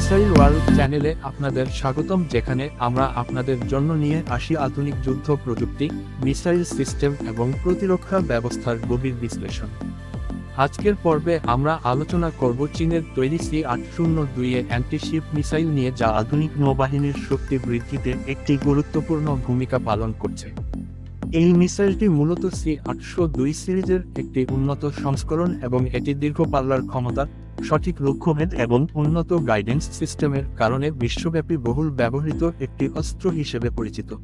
Missile world চ্যানেলে আপনাদের স্বাগতম, যেখানে আমরা আপনাদের জন্য নিয়ে আসি আধুনিক যুদ্ধ প্রযুক্তি, মিসাইল সিস্টেম এবং প্রতিরক্ষা ব্যবস্থার গভীর বিশ্লেষণ। আজকের পর্বে আমরা আলোচনা করব চীনের তৈরি সি আট শূন্য দুইয়ে অ্যান্টিশিপ মিসাইল নিয়ে, যা আধুনিক নৌবাহিনীর শক্তি বৃদ্ধিতে একটি গুরুত্বপূর্ণ ভূমিকা পালন করছে। এই মিসাইলটি মূলত সি আটশো দুই সিরিজের একটি উন্নত সংস্করণ এবং এটি দীর্ঘ পাল্লার ক্ষমতা সঠিক লক্ষ্যভেদ এবং উন্নত গাইডেন্স সিস্টেমের কারণে বিশ্বব্যাপী বহুল ব্যবহৃত একটি অস্ত্র হিসেবে পরিচিত।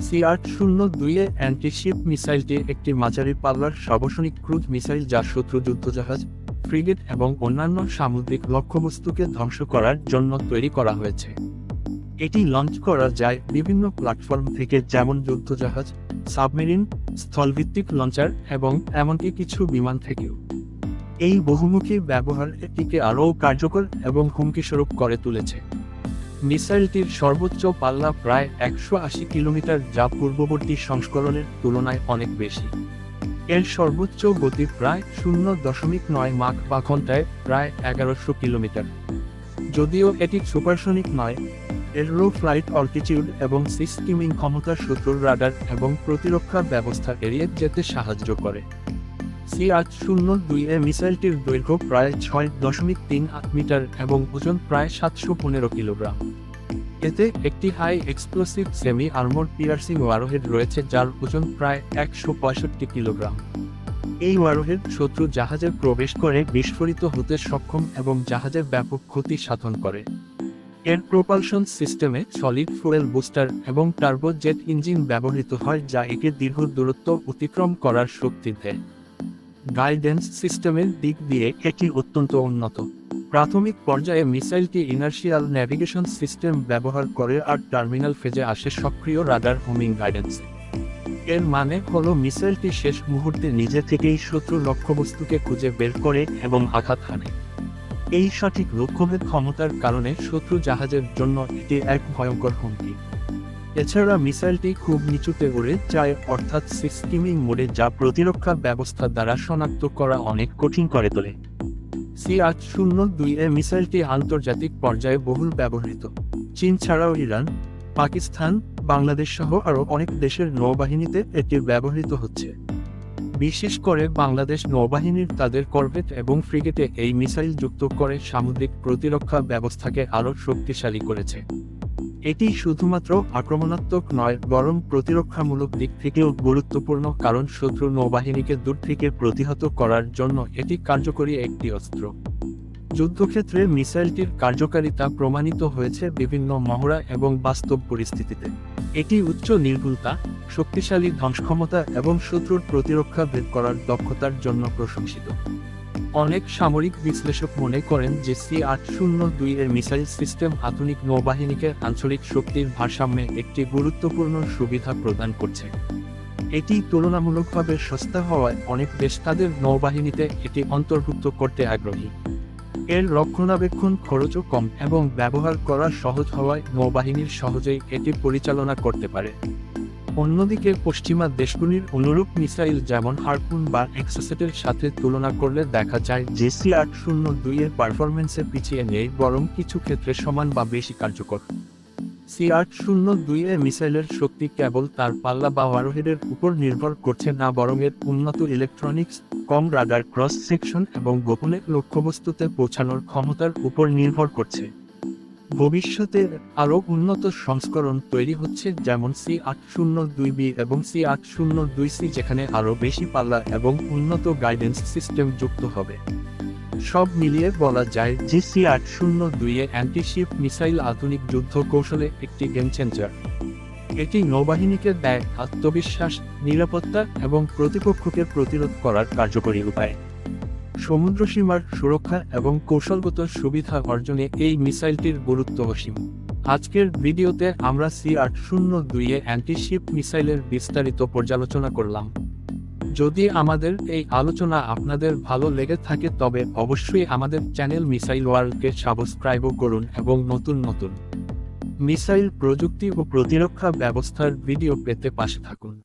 সি শূন্য দুইয়ে অ্যান্টিশিপ মিসাইলটি একটি মাঝারি পাল্লার সাবসনিক ক্রুজ মিসাইল যা শত্রু যুদ্ধজাহাজ ফ্রিগেট এবং অন্যান্য সামুদ্রিক লক্ষ্যবস্তুকে ধ্বংস করার জন্য তৈরি করা হয়েছে। এটি লঞ্চ করা যায় বিভিন্ন প্ল্যাটফর্ম থেকে যেমন যুদ্ধজাহাজ সাবমেরিন স্থলভিত্তিক লঞ্চার এবং এমনকি কিছু বিমান থেকেও। এই বহুমুখী ব্যবহার এটিকে আরও কার্যকর এবং হুমকিস্বরূপ করে তুলেছে। মিসাইলটির সর্বোচ্চ পাল্লা প্রায় একশো আশি কিলোমিটার, যা পূর্ববর্তী সংস্করণের তুলনায় অনেক বেশি। এর সর্বোচ্চ গতি প্রায় শূন্য দশমিক নয় মাক বা ঘন্টায় প্রায় এগারোশো কিলোমিটার। যদিও এটি সুপারসনিক নয়, এর ফ্লাইট অল্টিটিউড এবং সিস্টিমিং ক্ষমতা শত্রুর রাডার এবং প্রতিরক্ষা ব্যবস্থা এড়িয়ে যেতে সাহায্য করে। সি আট শূন্য দুই এ মিসাইলটির দৈর্ঘ্য প্রায় ছয় দশমিক তিন আট মিটার এবং ওজন প্রায় সাতশো পনেরো কিলোগ্রাম। এতে একটি high explosive semi armour piercing warhead রয়েছে যার ওজন প্রায় একশো পঁয়ষট্টি কিলোগ্রাম। এই ওয়ারোহেড শত্রু জাহাজে প্রবেশ করে বিস্ফোরিত হতে সক্ষম এবং জাহাজের ব্যাপক ক্ষতি সাধন করে। এর প্রোপালশন সিস্টেমে সলিড ফুয়েল বুস্টার এবং টার্বো জেট ইঞ্জিন ব্যবহৃত হয় যা একে দীর্ঘ দূরত্ব অতিক্রম করার শক্তি দেয়। গাইডেন্স সিস্টেমের দিক দিয়ে এটি অত্যন্ত উন্নত। প্রাথমিক পর্যায়ে মিসাইলটি ইনার্শিয়াল ন্যাভিগেশন সিস্টেম ব্যবহার করে আর টার্মিনাল ফেজে আসে সক্রিয় রাডার হোমিং গাইডেন্স। এর মানে হলো মিসাইলটি শেষ মুহূর্তে নিজে থেকেই শত্রু লক্ষ্যবস্তুকে খুঁজে বের করে এবং আঘাত হানে। এই সঠিক লক্ষ্যভেদ ক্ষমতার কারণে শত্রু জাহাজের জন্য এটি এক ভয়ঙ্কর হুমকি। এছাড়া মিসাইলটি খুব নিচুতে উড়ে যায় অর্থাৎ সিস্কিমিং মোডে যা প্রতিরক্ষা ব্যবস্থা দ্বারা শনাক্ত করা অনেক কঠিন করে তোলে। সি আট শূন্য দুই এ মিসাইলটি আন্তর্জাতিক পর্যায়ে বহুল ব্যবহৃত। চীন ছাড়াও ইরান, পাকিস্তান, বাংলাদেশ সহ আরও অনেক দেশের নৌবাহিনীতে এটি ব্যবহৃত হচ্ছে। বিশেষ করে বাংলাদেশ নৌবাহিনীর তাদের করভেট এবং ফ্রিগেটে এই মিসাইল যুক্ত করে সামুদ্রিক প্রতিরক্ষা ব্যবস্থাকে আরও শক্তিশালী করেছে। এটি শুধুমাত্র আক্রমণাত্মক নয়, বরং প্রতিরক্ষামূলক দিক থেকেও গুরুত্বপূর্ণ কারণ শত্রু নৌবাহিনীকে দূর থেকে প্রতিহত করার জন্য এটি কার্যকরী একটি অস্ত্র। যুদ্ধক্ষেত্রে মিসাইলটির কার্যকারিতা প্রমাণিত হয়েছে বিভিন্ন মহড়া এবং বাস্তব পরিস্থিতিতে। এটি উচ্চ নির্ভুলতা, শক্তিশালী ধ্বংসক্ষমতা এবং শত্রুর প্রতিরক্ষা ভেদ করার দক্ষতার জন্য প্রশংসিত। অনেক সামরিক বিশ্লেষক মনে করেন যে সি আট শূন্য দুই এর মিসাইল সিস্টেম আধুনিক নৌবাহিনীকে আঞ্চলিক শক্তির ভারসাম্যে একটি গুরুত্বপূর্ণ সুবিধা প্রদান করছে। এটি তুলনামূলকভাবে সস্তা হওয়ায় অনেক দেশ তাদের নৌবাহিনীতে এটি অন্তর্ভুক্ত করতে আগ্রহী। এর রক্ষণাবেক্ষণ খরচও কম এবং ব্যবহার করা সহজ হওয়ায় নৌবাহিনীর সহজেই এটি পরিচালনা করতে পারে। অন্যদিকে পশ্চিমা দেশগুলির অনুরূপ মিসাইল যেমন হারপুন বা এক্সোসেটের সাথে তুলনা করলে দেখা যায় যে সি আট শূন্য দুই এর পারফরমেন্সে পিছিয়ে নেই, বরং কিছু ক্ষেত্রে সমান বা বেশি কার্যকর। সি আট শূন্য দুই এ মিসাইলের শক্তি কেবল তার পাল্লা বা ওয়ারোহেডের উপর নির্ভর করছে না, বরং এর উন্নত ইলেকট্রনিক্স কম রাডার ক্রস সেকশন এবং গোপনে লক্ষ্যবস্তুতে পৌঁছানোর ক্ষমতার উপর নির্ভর করছে। ভবিষ্যতে আরও উন্নত সংস্করণ তৈরি হচ্ছে যেমন সি আট শূন্য দুই বি এবং সি আট শূন্য দুই সি যেখানে আরও বেশি পাল্লা এবং উন্নত গাইডেন্স সিস্টেম যুক্ত হবে। সব মিলিয়ে বলা যায় যে সি আট শূন্য দুইয়ে অ্যান্টিশিপ মিসাইল আধুনিক যুদ্ধ কৌশলে একটি গেম চেঞ্জার এটি নৌবাহিনীকে দেয় আত্মবিশ্বাস, নিরাপত্তা এবং প্রতিপক্ষকে প্রতিরোধ করার কার্যকরী উপায়। সমুদ্র সীমার সুরক্ষা এবং কৌশলগত সুবিধা অর্জনে এই মিসাইলটির গুরুত্ব অসীম। আজকের ভিডিওতে আমরা সি আট শূন্য দুইয়ে অ্যান্টিশিপ মিসাইলের বিস্তারিত পর্যালোচনা করলাম। যদি আমাদের এই আলোচনা আপনাদের ভালো লেগে থাকে তবে অবশ্যই আমাদের চ্যানেল মিসাইল ওয়ার্ল্ডকে সাবস্ক্রাইবও করুন এবং নতুন নতুন মিসাইল প্রযুক্তি ও প্রতিরক্ষা ব্যবস্থার ভিডিও পেতে পাশে থাকুন।